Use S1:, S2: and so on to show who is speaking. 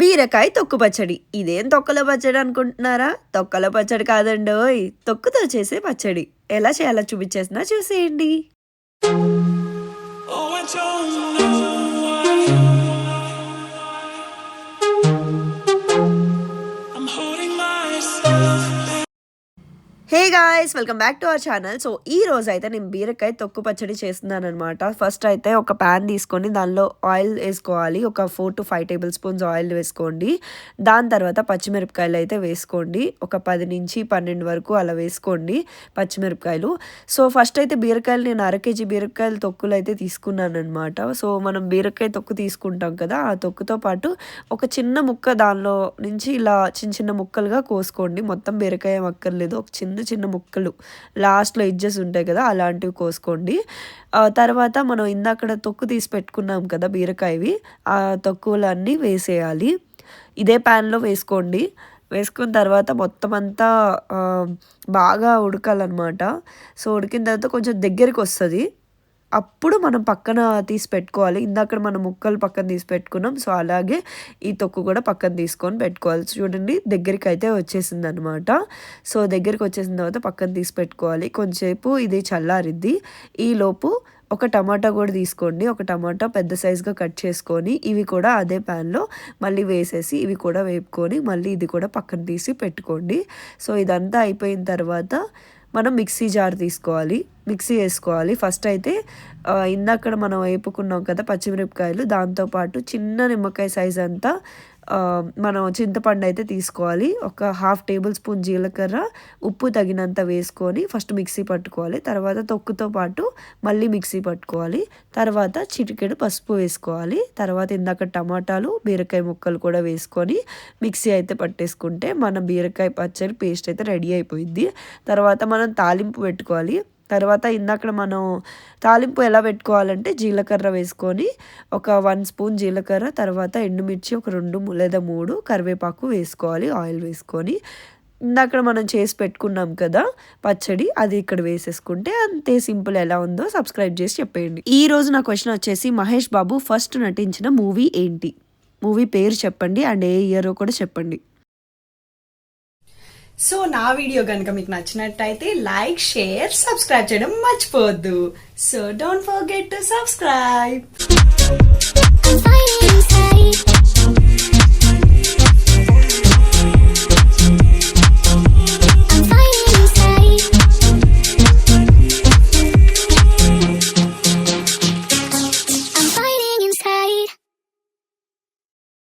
S1: బీరకాయ తొక్కు పచ్చడి. ఇదేం తొక్కల పచ్చడి అనుకుంటున్నారా? తొక్కల పచ్చడి కాదండి ఓయ్ తొక్కుతో చేసే పచ్చడి. ఎలా చేయాలో చూపించేసినా చూసేయండి.
S2: Oh,
S1: hey guys welcome back to our channel so ఈ రోజు అయితే నేను బీరకాయ తొక్కు పచ్చడి చేస్తున్నాను అనమాట ఫస్ట్ అయితే ఒక ప్యాన్ తీసుకొని దానిలో ఆయిల్ వేసుకోవాలి. ఒక four to five tablespoons oil వేసుకోండి. దాని తర్వాత పచ్చిమిరపకాయలు అయితే వేసుకోండి. ఒక పది నుంచి పన్నెండు వరకు అలా వేసుకోండి పచ్చిమిరపకాయలు. సో ఫస్ట్ అయితే బీరకాయలు నేను అర కేజీ బీరకాయలు తొక్కులు అయితే తీసుకున్నాను అనమాట సో మనం బీరకాయ తొక్కు తీసుకుంటాం కదా ఆ తొక్కుతో పాటు ఒక చిన్న ముక్క దానిలో నుంచి ఇలా చిన్న చిన్న ముక్కలుగా కోసుకోండి. మొత్తం బీరకాయ అక్కర్లేదు. ఒక చిన్న చిన్న చిన్న ముక్కలు లాస్ట్లో ఇజ్జెస్ ఉంటాయి కదా అలాంటివి కోసుకోండి. తర్వాత మనం ఇందాకడ తొక్కు తీసి పెట్టుకున్నాం కదా బీరకాయవి ఆ తొక్కులన్నీ వేసేయాలి. ఇదే ప్యాన్లో వేసుకోండి. వేసుకున్న తర్వాత మొత్తం అంతా బాగా ఉడకాలన్నమాట. సో ఉడికిన తర్వాత కొంచెం దగ్గరికి వస్తుంది. అప్పుడు మనం పక్కన తీసి పెట్టుకోవాలి. ఇందాక మనం ముక్కలు పక్కన తీసి పెట్టుకున్నాం. సో అలాగే ఈ తొక్కు కూడా పక్కన తీసుకొని పెట్టుకోవాలి. చూడండి దగ్గరికి అయితే వచ్చేసింది అనమాట సో దగ్గరికి వచ్చేసిన తర్వాత పక్కన తీసి పెట్టుకోవాలి. కొంచెంసేపు ఇది చల్లారిద్ది. ఈలోపు ఒక టమాటా కూడా తీసుకోండి. ఒక టమాటా పెద్ద సైజుగా కట్ చేసుకొని ఇవి కూడా అదే ప్యాన్లో మళ్ళీ వేసేసి ఇవి కూడా వేపుకొని మళ్ళీ ఇది కూడా పక్కన తీసి పెట్టుకోండి. సో ఇదంతా అయిపోయిన తర్వాత మనం మిక్సీ జార్ తీసుకోవాలి. మిక్సీ వేసుకోవాలి ఫస్ట్ అయితే ఆ, ఇందాక మనం వేపుకున్నాం కదా పచ్చిమిరపకాయలు దాంతోపాటు చిన్న నిమ్మకాయ సైజ్ అంతా మనం చింతపండు అయితే తీసుకోవాలి. ఒక హాఫ్ టేబుల్ స్పూన్ జీలకర్ర ఉప్పు తగినంత వేసుకొని ఫస్ట్ మిక్సీ పట్టుకోవాలి. తర్వాత తొక్కుతో పాటు మళ్ళీ మిక్సీ పట్టుకోవాలి. తర్వాత చిటికెడు పసుపు వేసుకోవాలి. తర్వాత ఇందాక టమాటాలు బీరకాయ ముక్కలు కూడా వేసుకొని మిక్సీ అయితే పట్టేసుకుంటే మన బీరకాయ పచ్చడి పేస్ట్ అయితే రెడీ అయిపోయింది తర్వాత మనం తాలింపు పెట్టుకోవాలి. తర్వాత ఇందాక మనం తాలింపు ఎలా పెట్టుకోవాలంటే జీలకర్ర వేసుకొని ఒక వన్ స్పూన్ జీలకర్ర తర్వాత ఎండుమిర్చి ఒక రెండు లేదా మూడు కరివేపాకు వేసుకోవాలి ఆయిల్ వేసుకొని. ఇందాక మనం చేసి పెట్టుకున్నాం కదా పచ్చడి అది ఇక్కడ వేసేసుకుంటే అంతే సింపుల్ ఎలా ఉందో సబ్స్క్రైబ్ చేసి చెప్పేయండి. ఈ రోజు నా క్వశ్చన్ వచ్చేసి మహేష్ బాబు ఫస్ట్ నటించిన మూవీ ఏంటి? మూవీ పేరు చెప్పండి అండ్ ఏ ఇయర్ కూడా చెప్పండి.
S3: సో నా వీడియో కనుక మీకు నచ్చినట్టయితే లైక్ షేర్ సబ్స్క్రైబ్ చేయడం మర్చిపోవద్దు. So don't forget to subscribe